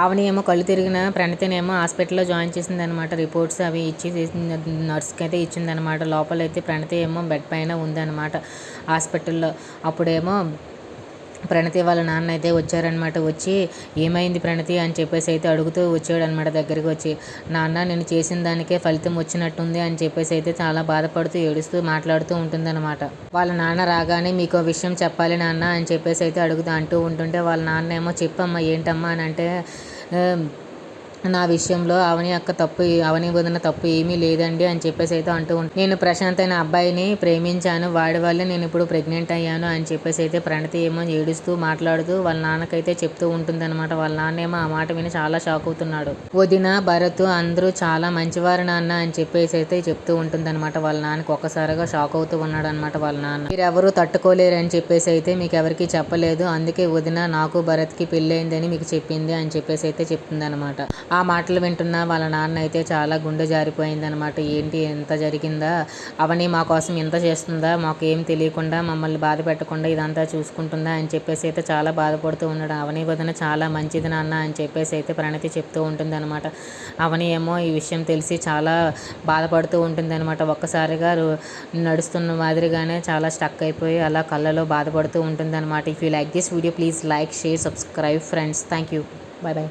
అవని కళ్ళు తిరిగిన ప్రణతినేమో హాస్పిటల్లో జాయిన్ చేసింది అనమాట రిపోర్ట్స్ అవి ఇచ్చి నర్స్కి అయితే ఇచ్చిందనమాట లోపల అయితే ప్రణతి ఏమో బెడ్ పైన ఉందన్నమాట హాస్పిటల్లో. అప్పుడేమో ప్రణతి వాళ్ళ నాన్న అయితే వచ్చారనమాట వచ్చి ఏమైంది ప్రణతి అని చెప్పేసి అయితే అడుగుతూ వచ్చాడు అనమాట దగ్గరికి వచ్చి. నాన్న నేను చేసిన దానికే ఫలితం వచ్చినట్టుంది అని చెప్పేసి అయితే చాలా బాధపడుతూ ఏడుస్తూ మాట్లాడుతూ ఉంటుందన్నమాట. వాళ్ళ నాన్న రాగానే మీకు విషయం చెప్పాలి నాన్న అని చెప్పేసి అయితే అడుగుతూ అంటూ ఉంటుంటే వాళ్ళ నాన్న ఏమో చెప్పమ్మా ఏంటమ్మా అని అంటే నా విషయంలో అవని అక్క తప్పు అవని వదిన తప్పు ఏమీ లేదండి అని చెప్పేసి అయితే అంటూ నేను ప్రశాంత్ అబ్బాయిని ప్రేమించాను. వాడి వల్లే నేను ఇప్పుడు ప్రెగ్నెంట్ అయ్యాను అని చెప్పేసి అయితే ప్రణతి ఏమో ఏడుస్తూ మాట్లాడుతూ వాళ్ళ నాన్నకైతే చెప్తూ ఉంటుంది అనమాట వాళ్ళ నాన్న ఏమో ఆ మాట విని చాలా షాక్ అవుతున్నాడు. వదిన భరత్ అందరూ చాలా మంచివారు నాన్న అని చెప్పేసి అయితే చెప్తూ ఉంటుంది అనమాట వాళ్ళ నాన్నకి ఒక్కసారిగా షాక్ అవుతూ ఉన్నాడు అనమాట వాళ్ళ నాన్న. మీరు ఎవరు తట్టుకోలేరు అని చెప్పేసి అయితే మీకు ఎవరికి చెప్పలేదు. అందుకే వదిన నాకు భరత్కి పెళ్ళైందని మీకు చెప్పింది అని చెప్పేసి అయితే చెప్తుంది అనమాట ఆ మాటలు వింటున్న వాళ్ళ నాన్న అయితే చాలా గుండె జారిపోయిందనమాట ఏంటి ఎంత జరిగిందా? అవని మా కోసం ఎంత చేస్తుందా? మాకు ఏం తెలియకుండా మమ్మల్ని బాధ పెట్టకుండా ఇదంతా చూసుకుంటుందా అని చెప్పేసి అయితే చాలా బాధపడుతూ ఉన్నాడు. అవని వదిన చాలా మంచిది నాన్న అని చెప్పేసి అయితే ప్రణతి చెప్తూ ఉంటుంది అనమాట అవని ఏమో ఈ విషయం తెలిసి చాలా బాధపడుతూ ఉంటుంది అనమాట ఒక్కసారిగా నడుస్తున్న మాదిరిగానే చాలా స్టక్ అయిపోయి అలా కళ్ళలో బాధపడుతూ ఉంటుంది అనమాట if you like this video please like share subscribe friends thank you bye bye